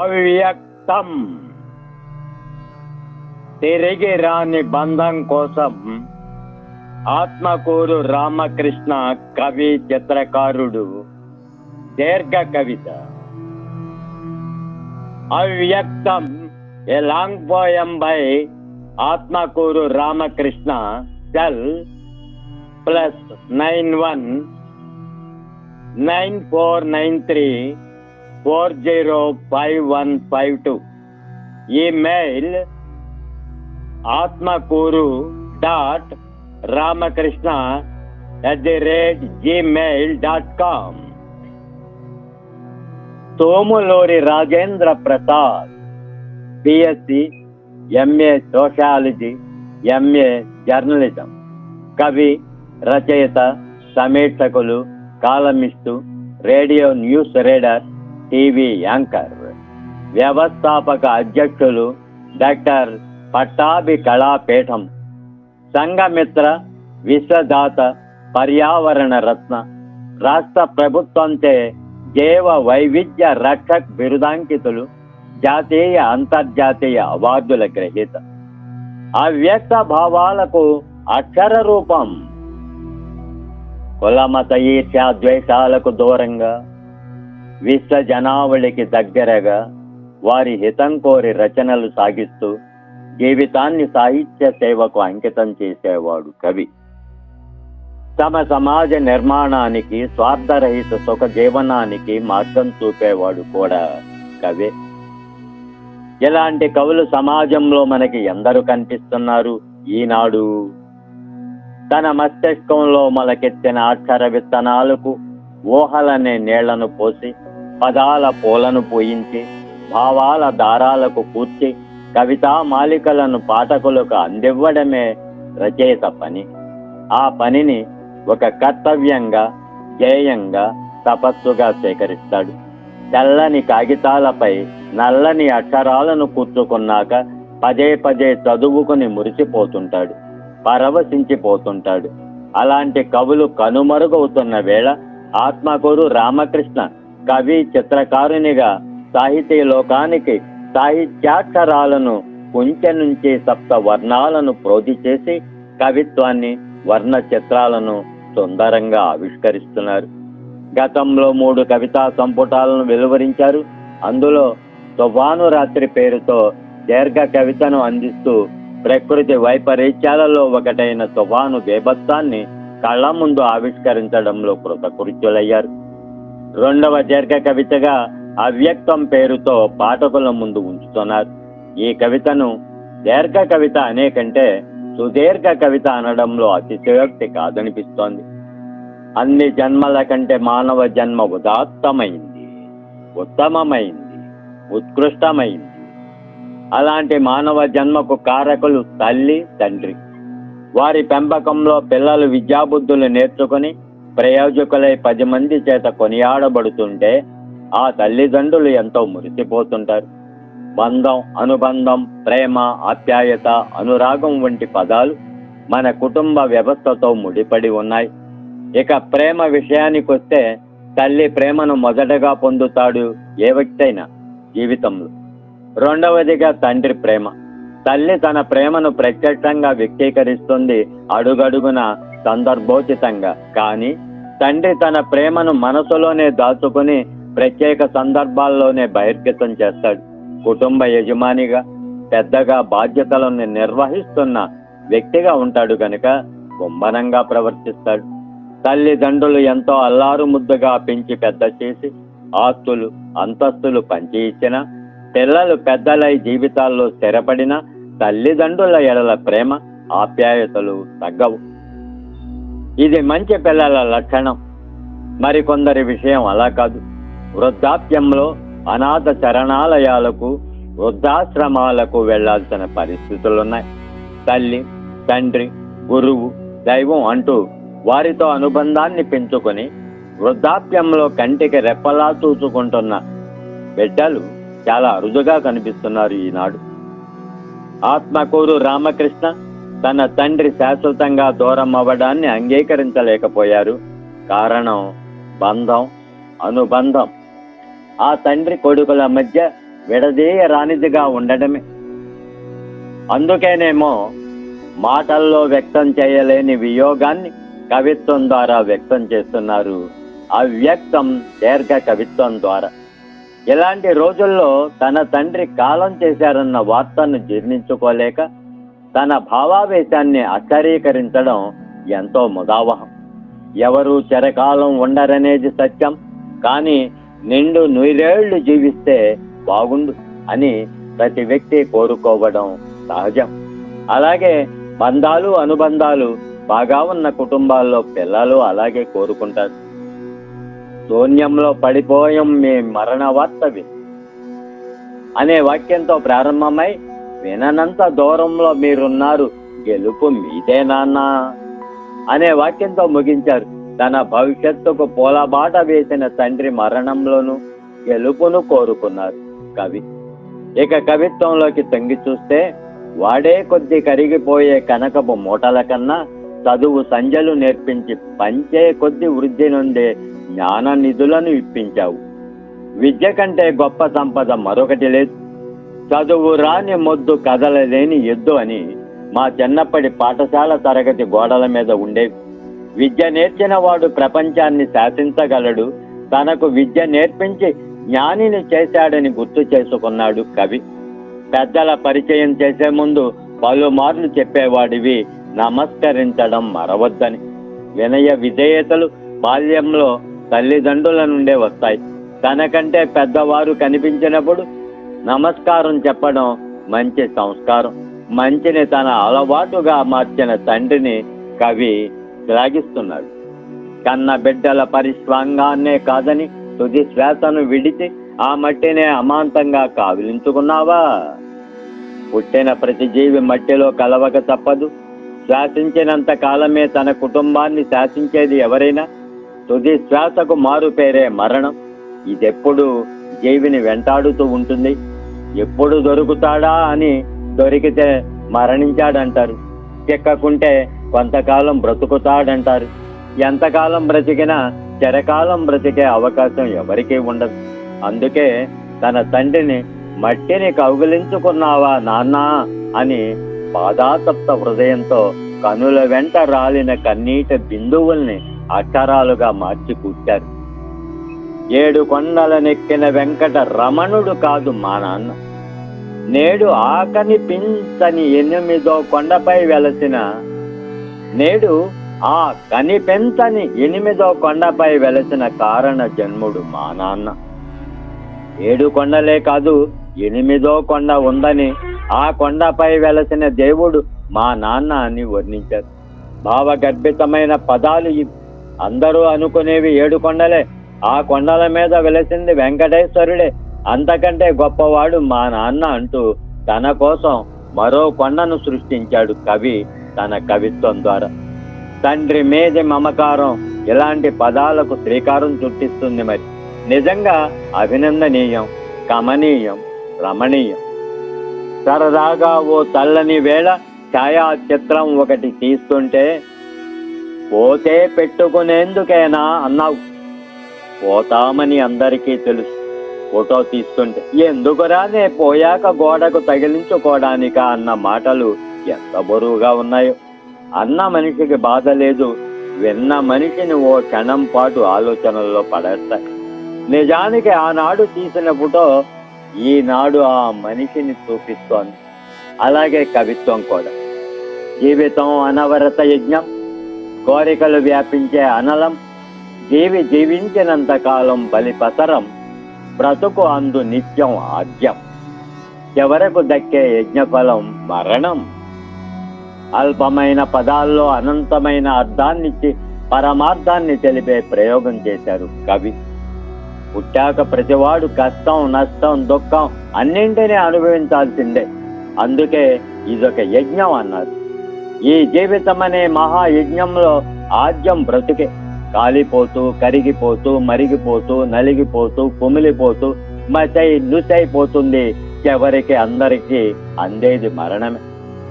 అవ్యక్తం. తిరిగి రాని బంధం కోసం ఆత్మకూరు రామకృష్ణ కవి చిత్రకారుడు దీర్ఘ కవిత. అవ్యక్తం a long poem by Atmakuru Ramakrishna cell plus nine one nine four nine three four zero five one five two. Email Atmakuru dot Ramakrishna at the rate Gmail dot com. Tomuluri Rajendra Prasad BSc MA sociology MA journalism కవి రచయిత సమీక్షకులు columnist radio news reader TV anchor వ్యవస్థాపక అధ్యక్షులు doctor Pattabhi Kalapeetham సంఘమిత్ర విశ్వదాత పర్యావరణ రత్న రాష్ట్ర ప్రభుత్వంచే జీవ వైవిధ్య రక్షక్ బిరుదాంకితులు జాతీయ అంతర్జాతీయ అవార్డుల గ్రహీత. అవ్యక్త భావాలకు అక్షర రూపం. కులమత ఈర్ష్య ద్వేషాలకు దూరంగా విశ్వ జనావళికి దగ్గరగా వారి హితం కోరి రచనలు సాగిస్తూ జీవితాన్ని సాహిత్య సేవకు అంకితం చేసేవాడు కవి. తమ సమాజ నిర్మాణానికి స్వార్థరహిత సుఖ జీవనానికి మార్గం చూపేవాడు కూడా కవి. ఇలాంటి కవులు సమాజంలో మనకి ఎందరు కనిపిస్తున్నారు ఈనాడు? తన మస్తిష్కంలో మొలకెత్తిన అక్షర విత్తనాలకు ఊహలనే నీళ్ళను పోసి పదాల పూలను పూయించి భావాల దారాలకు కూర్చి కవితా మాలికలను పాఠకులకు అందివ్వడమే రచయిత పని. ఆ పనిని ఒక కర్తవ్యంగా ధ్యేయంగా తపస్సుగా స్వీకరిస్తాడు. తెల్లని కాగితాలపై నల్లని అక్షరాలను కూర్చుకున్నాక పదే పదే చదువుకుని మురిసిపోతుంటాడు పరవశించిపోతుంటాడు. అలాంటి కవులు కనుమరుగవుతున్న వేళ ఆత్మకూరు రామకృష్ణ కవి చిత్రకారునిగా సాహితీ లోకానికి సాహిత్యాక్షరాలను కుంచె నుంచి సప్త వర్ణాలను ప్రోధి చేసి కవిత్వాన్ని వర్ణ చిత్రాలను సుందరంగా ఆవిష్కరిస్తున్నారు. గతంలో మూడు కవితా సంపుటాలను వెలువరించారు. అందులో తుఫాను రాత్రి పేరుతో దీర్ఘ కవితను అందిస్తూ ప్రకృతి వైపరీత్యాలలో ఒకటైన తుఫాను బేభత్సాన్ని కళ్ళ ముందు ఆవిష్కరించడంలో కృతకృత్యులయ్యారు. రెండవ దీర్ఘ కవితగా అవ్యక్తం పేరుతో పాఠకుల ముందు ఉంచుతున్నారు. ఈ కవితను దీర్ఘ కవిత అనే కంటే సుదీర్ఘ కవిత అనడంలో అతిశయోక్తి కాదనిపిస్తోంది. అన్ని జన్మల కంటే మానవ జన్మ ఉదాత్తమైంది ఉత్తమమైంది ఉత్కృష్టమైంది. అలాంటి మానవ జన్మకు కారకులు తల్లి తండ్రి. వారి పెంపకంలో పిల్లలు విద్యాబుద్ధులు నేర్చుకుని ప్రయోజకులై పది మంది చేత కొనియాడబడుతుంటే ఆ తల్లిదండ్రులు ఎంతో మురిసిపోతుంటారు. బంధం అనుబంధం ప్రేమ ఆప్యాయత అనురాగం వంటి పదాలు మన కుటుంబ వ్యవస్థతో ముడిపడి ఉన్నాయి. ఇక ప్రేమ విషయానికి వస్తే తల్లి ప్రేమను మొదటగా పొందుతాడు ఏ వ్యక్తి అయినా జీవితంలో. రెండవదిగా తండ్రి ప్రేమ. తల్లి తన ప్రేమను ప్రత్యక్షంగా వ్యక్తీకరిస్తుంది అడుగడుగున సందర్భోచితంగా. కానీ తండ్రి తన ప్రేమను మనసులోనే దాచుకుని ప్రత్యేక సందర్భాల్లోనే బహిర్గతం చేస్తాడు. కుటుంబ యజమానిగా పెద్దగా బాధ్యతలను నిర్వహిస్తున్న వ్యక్తిగా ఉంటాడు కనుక గుంభనంగా ప్రవర్తిస్తాడు. తల్లిదండ్రులు ఎంతో అల్లారు ముద్దుగా పెంచి పెద్ద చేసి ఆస్తులు అంతస్తులు పంచి ఇచ్చిన పిల్లలు పెద్దలై జీవితాల్లో స్థిరపడిన తల్లిదండ్రుల ఎడల ప్రేమ ఆప్యాయతలు తగ్గవు. ఇది మంచి పిల్లల లక్షణం. మరికొందరి విషయం అలా కాదు. వృద్ధాప్యంలో అనాథ చరణాలయాలకు వృద్ధాశ్రమాలకు వెళ్ళాల్సిన పరిస్థితులున్నాయి. తల్లి తండ్రి గురువు దైవం అంటూ వారితో అనుబంధాన్ని పెంచుకొని వృద్ధాప్యంలో కంటికి రెప్పలా చూసుకుంటున్న బిడ్డలు చాలా అరుదుగా కనిపిస్తున్నారు ఈనాడు. ఆత్మకూరు రామకృష్ణ తన తండ్రి శాశ్వతంగా దూరం అవ్వడాన్ని అంగీకరించలేకపోయారు. కారణం బంధం అనుబంధం. ఆ తండ్రి కొడుకుల మధ్య విడదీయరానిదిగా ఉండడమే. అందుకేనేమో మాటల్లో వ్యక్తం చేయలేని వియోగాన్ని కవిత్వం ద్వారా వ్యక్తం చేస్తున్నారు. అవ్యక్తం దీర్ఘ కవిత్వం ద్వారా. ఇలాంటి రోజుల్లో తన తండ్రి కాలం చేశారన్న వార్తను జీర్ణించుకోలేక తన భావావేశాన్ని అక్షరీకరించడం ఎంతో ముదావహం ఎవరు చిరకాలం ఉండరనేది సత్యం కానీ నిండు నూరేళ్ళు జీవిస్తే బాగుండు అని ప్రతి వ్యక్తి కోరుకోవడం సహజం. అలాగే బంధాలు అనుబంధాలు బాగా ఉన్న కుటుంబాల్లో పిల్లలు అలాగే కోరుకుంటారు. శూన్యంలో పడిపోయం మీ మరణ వార్త అనే వాక్యంతో ప్రారంభమై విననంత దూరంలో మీరున్నారు. గెలుపు మీదేనాన్నా అనే వాక్యంతో ముగించారు. తన భవిష్యత్తుకు పూలబాట వేసిన తండ్రి మరణంలోనూ గెలుపును కోరుకున్నారు. కవి. ఇక కవిత్వంలోకి తొంగి చూస్తే వాడే కొద్ది కరిగిపోయే కనకపు మూటల కన్నా చదువు సంజలు నేర్పించి పంచే కొద్ది వృద్ధి నుండే జ్ఞాన నిధులను ఇప్పించావు. విద్య కంటే గొప్ప సంపద మరొకటి లేదు. చదువు రాని మొద్దు కదలలేని ఎద్దు అని మా చిన్నప్పటి పాఠశాల తరగతి గోడల మీద ఉండేవి విద్య నేర్చిన వాడు ప్రపంచాన్ని శాసించగలడు. తనకు విద్య నేర్పించి జ్ఞానిని చేశాడని గుర్తు చేసుకున్నాడు కవి. పెద్దల పరిచయం చేసే ముందు పలుమార్లు చెప్పేవాడివి నమస్కరించడం మరవద్దని. వినయ విధేయతలు బాల్యంలో తల్లిదండ్రుల నుండే వస్తాయి. తనకంటే పెద్దవారు కనిపించినప్పుడు నమస్కారం చెప్పడం మంచి సంస్కారం. మంచిని తన అలవాటుగా మార్చిన తండ్రిని కవి శ్లాఘిస్తున్నాడు. కన్న బిడ్డల పరిశ్వాంగాన్నే కాదని తుది శ్వాసను విడిచి ఆ మట్టినే అమాంతంగా కావిలించుకున్నావా? పుట్టిన ప్రతి జీవి మట్టిలో కలవక తప్పదు. శ్వాసించినంత కాలమే తన కుటుంబాన్ని శాసించేది ఎవరైనా. తుది శ్వాసకు మారు పేరే మరణం. ఇదెప్పుడు జీవిని వెంటాడుతూ ఉంటుంది. ఎప్పుడు దొరుకుతాడా అని దొరికితే మరణించాడంటారు. చిక్కకుంటే కొంతకాలం బ్రతుకుతాడంటారు. ఎంతకాలం బ్రతికినా చిరకాలం బ్రతికే అవకాశం ఎవరికీ ఉండదు. అందుకే తన తండ్రిని మట్టిని కౌగిలించుకున్నావా నాన్నా అని బాధాతప్త హృదయంతో కనుల వెంట రాలిన కన్నీటి బిందువుల్ని అక్షరాలుగా మార్చి కూర్చారు. ఏడు కొండలనెక్కిన వెంకట రమణుడు కాదు మా నాన్న. నేడు ఆకని పించని ఎనిమిదో కొండపై వెలసిన నేడు ఆ కనిపెంచని ఎనిమిదో కొండపై వెలసిన కారణ జన్ముడు మా నాన్న. ఏడు కొండలే కాదు ఎనిమిదో కొండ ఉందని ఆ కొండపై వెలసిన దేవుడు మా నాన్న అని వర్ణించారు. భావగర్భితమైన పదాలు అందరూ అనుకునేవి ఏడు కొండలే. ఆ కొండల మీద వెలసింది వెంకటేశ్వరుడే. అంతకంటే గొప్పవాడు మా నాన్న అంటూ తన కోసం మరో కొండను సృష్టించాడు కవి తన కవిత్వం ద్వారా. తండ్రి మీది మమకారం ఇలాంటి పదాలకు శ్రీకారం చుట్టిస్తుంది మరి. నిజంగా అభినందనీయం కమనీయం రమణీయం. సరదాగా ఓ చల్లని వేళ ఛాయాచిత్రం ఒకటి తీస్తుంటే పోతే పెట్టుకునేందుకేనా అన్నావు? పోతామని అందరికీ తెలుసు. ఫోటో తీస్తుంటే ఎందుకురానే పోయాక గోడకు తగిలించుకోవడానికా అన్న మాటలు ఎంత బరువుగా ఉన్నాయో. అన్న మనిషికి బాధ లేదు. విన్న మనిషిని ఓ క్షణం పాటు ఆలోచనల్లో పడేస్తాయి. నిజానికి ఆనాడు తీసిన ఫోటో ఈనాడు ఆ మనిషిని చూపిస్తోంది. అలాగే కవిత్వం కూడా. జీవితం అనవరత యజ్ఞం కోరికలు వ్యాపించే అనలం జీవి జీవించినంత కాలం బలిపసరం బ్రతుకు అందు నిత్యం ఆద్యం ఎవరకు దక్కే యజ్ఞఫలం మరణం. అల్పమైన పదాల్లో అనంతమైన అర్థాన్నిచ్చి పరమార్థాన్ని తెలిపే ప్రయోగం చేశారు కవి. పుట్టాక ప్రతివాడు కష్టం నష్టం దుఃఖం అన్నింటినీ అనుభవించాల్సిందే. అందుకే ఇదొక యజ్ఞం అన్నారు. ఈ జీవితం అనే మహాయజ్ఞంలో ఆద్యం బ్రతుకే. కాలిపోతూ కరిగిపోతూ మరిగిపోతూ నలిగిపోతూ కుమిలిపోతూ మసై నుసైపోతుంది చివరికి అందరికీ అందేది మరణమే.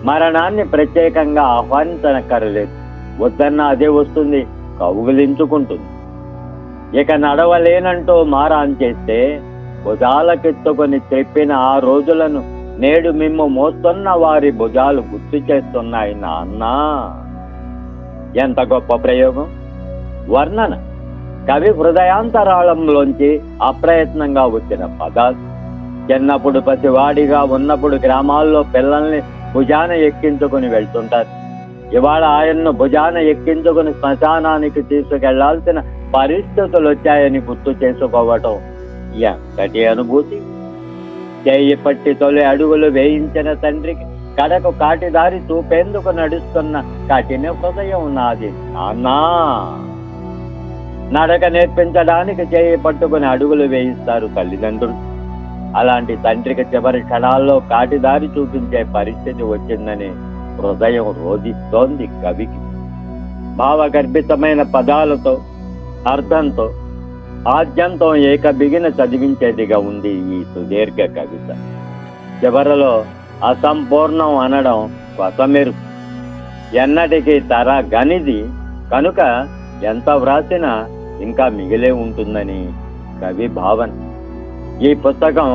మరణాన్ని ప్రత్యేకంగా ఆహ్వానించనక్కరలేదు. వద్దన్న అదే వస్తుంది కౌగిలించుకుంటుంది. ఇక నడవలేనంటూ మారాన్ చేస్తే భుజాలకెత్తుకొని చెప్పిన ఆ రోజులను నేడు మిమ్ము మోస్తున్న వారి భుజాలు గుర్తు చేస్తున్నాయి నాన్న. ఎంత గొప్ప ప్రయోగం. వర్ణన. కవి హృదయాంతరాళంలోంచి అప్రయత్నంగా వచ్చిన పదాలు. చిన్నప్పుడు పసివాడిగా ఉన్నప్పుడు గ్రామాల్లో పిల్లల్ని భుజాన ఎక్కించుకుని వెళ్తుంటారు. ఇవాళ ఆయన్ను భుజాన ఎక్కించుకుని శ్మశానానికి తీసుకెళ్ళాల్సిన పరిస్థితులు వచ్చాయని గుర్తు చేసుకోవటం ఎంతటి అనుభూతి? చేయి పట్టి తొలి అడుగులు వేయించిన తండ్రికి కడకు కాటిదారి చూపేందుకు నడుస్తున్న కఠిన హృదయం నాది. నాన్నా! నడక నేర్పించడానికి చేయి పట్టుకుని అడుగులు వేయిస్తారు తల్లిదండ్రులు. అలాంటి తండ్రికి చివరి క్షణాల్లో కాటిదారి చూపించే పరిస్థితి వచ్చిందని హృదయం రోధిస్తోంది కవికి. భావగర్భితమైన పదాలతో అర్థంతో ఆద్యంతం ఏక బిగిన చదివించేదిగా ఉంది ఈ సుదీర్ఘ కవిత. చివరలో అసంపూర్ణం అనడం కొసమెరు ఎన్నటికీ తర గనిది కనుక ఎంత వ్రాసినా ఇంకా మిగిలే ఉంటుందని కవి భావన. ఈ పుస్తకం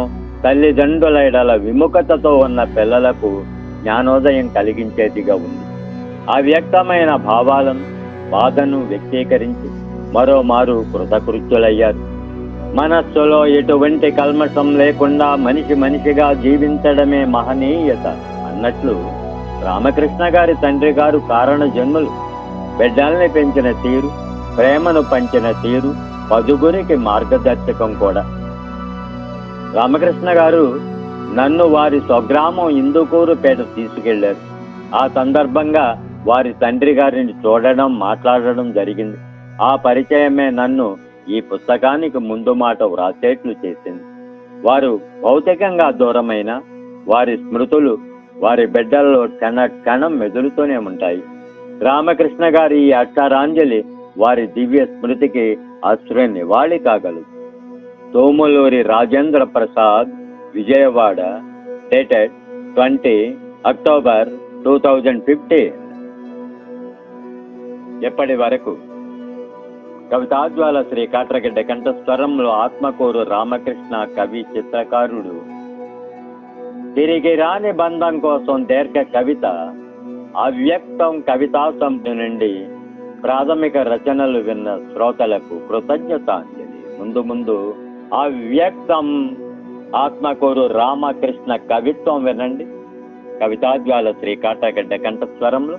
తల్లిదండ్రుల ఎడల విముఖతతో ఉన్న పిల్లలకు జ్ఞానోదయం కలిగించేదిగా ఉంది. అవ్యక్తమైన భావాలను బాధను వ్యక్తీకరించి మరోమారు కృతకృత్యులయ్యారు. మనస్సులో ఎటువంటి కల్మషం లేకుండా మనిషి మనిషిగా జీవించడమే మహనీయత అన్నట్లు రామకృష్ణ గారి తండ్రి గారు కారణ జన్ములు బిడ్డల్ని పెంచిన తీరు ప్రేమను పంచిన తీరు పదుగురికి మార్గదర్శకం కూడా. రామకృష్ణ గారు నన్ను వారి స్వగ్రామం ఇందుకూరు పేట తీసుకెళ్ళారు. ఆ సందర్భంగా వారి తండ్రి గారిని చూడడం మాట్లాడడం జరిగింది. ఆ పరిచయమే నన్ను ఈ పుస్తకానికి ముందు మాట వ్రాసేట్లు చేసింది. వారు భౌతికంగా దూరమైన వారి స్మృతులు వారి బిడ్డల్లో క్షణ క్షణం మెదులుతూనే ఉంటాయి. రామకృష్ణ గారి ఈ అక్షరాంజలి వారి దివ్య స్మృతికి అశ్ర నివాళి కాగలదు. Tomuluri Rajendra Prasad Vijayawada dated twenty October two thousand fifteen ఎప్పటి వరకు? కవితాజ్వాల శ్రీ కాట్రగడ్డ కంఠస్వరంలో ఆత్మకూరు రామకృష్ణ కవి చిత్రకారుడు. తిరిగి రాని బంధం కోసం దీర్ఘ కవిత అవ్యక్తం కవితా సంపు నుండి ప్రాథమిక రచనలు విన్న శ్రోతలకు కృతజ్ఞతాంజలి. ముందు ముందు అవ్యక్తం ఆత్మకూరు రామకృష్ణ కవిత్వం వినండి. కవితాజ్వాల శ్రీ కాటగడ్డ కంఠస్వరంలో.